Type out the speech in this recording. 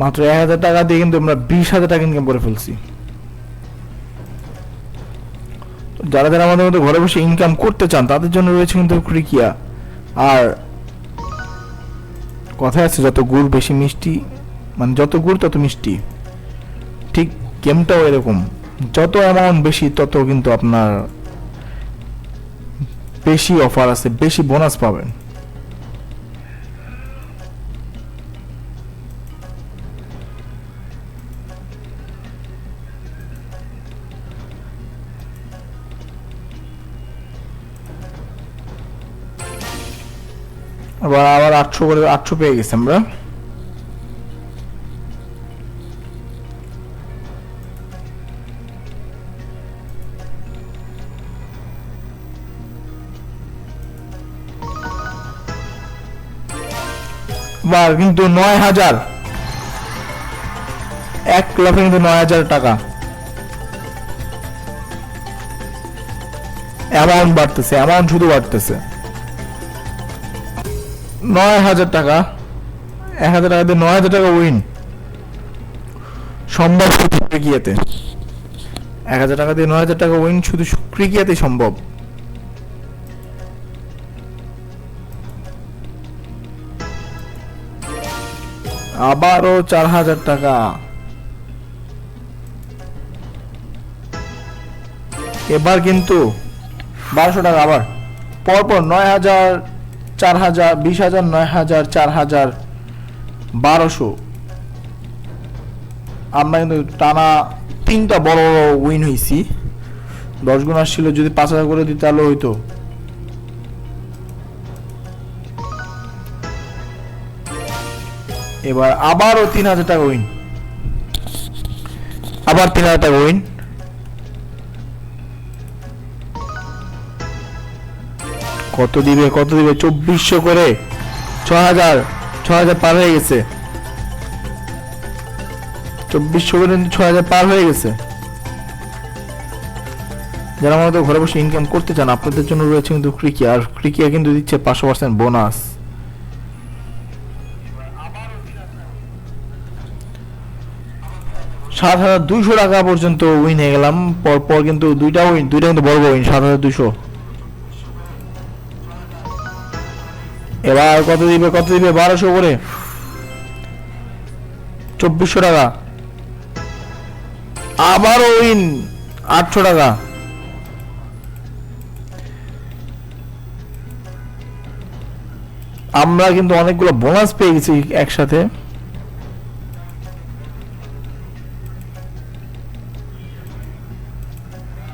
মাত্র এক হাজার টাকা দিয়ে কিন্তু আমরা বিশ হাজার টাকা ইনকাম করে ফেলছি। যারা যারা আমাদের মধ্যে ঘরে বসে ইনকাম করতে চান, তাদের জন্য রয়েছে কিন্তু ক্রিকিয়া। আর কথায় আছে, যত গুড় বেশি মিষ্টি মানে যত গুড় তত মিষ্টি। ঠিক গেমটাও এরকম। যত অ্যামাউন্ট বেশি, তত কিন্তু আপনার বেশি অফার আছে, বেশি বোনাস পাবেন। আবার আবার আটশো করে, আটশো পেয়ে গেছি আমরা। বার কিন্তু নয় হাজার। এক লাফে কিন্তু নয় হাজার টাকা। অ্যামাউন্ট বাড়তেছে অ্যামাউন্ট শুধু বাড়তেছে। নয় হাজার টাকা। এক হাজার টাকা দিয়ে নয় হাজার টাকা উইন সম্ভব শুধু ক্রিকিয়াতে এক হাজার টাকা দিয়ে নয় হাজার টাকা উইন শুধু ক্রিকিয়াতে সম্ভব। আবারও চার হাজার টাকা। এবার কিন্তু বারোশো টাকা আবার। পরপর নয় হাজার চার হাজার বিশ হাজার নয় হাজার চার হাজার বারোশো। আমরা কিন্তু টানা তিনটা বড় বড় উইন হয়েছি দশ গুণ আসছিল, যদি পাঁচ হাজার করে দিতে তাহলে হইতো। এবার আবারও তিন হাজার টাকা উইন আবার তিন হাজার টাকা উইন কত দিবে কত দিবে? চব্বিশশো করে ছ হাজার ছ হাজার পার হয়ে গেছে। চব্বিশশো করে ছ হাজার পার হয়ে গেছে। যারা আমাদের ঘরে বসে ইনকাম করতে চান, আপনাদের জন্য রয়েছে কিন্তু ক্রিকিয়া, আর ক্রিকিয়া কিন্তু দিচ্ছে পাঁচশো পার্সেন্ট বোনাস সাত হাজার দুইশো টাকা পর্যন্ত উইন হয়ে গেলাম, পরপর কিন্তু দুইটা উইন দুইটা কিন্তু বড় বড় উইন সাত হাজার দুইশো। এবার কত দিবে কত দিবে? বারোশো করে। চব্বিশশো টাকা। আবারও উইন আটশো টাকা। আমরা কিন্তু অনেকগুলো বোনাস পেয়ে গেছি একসাথে।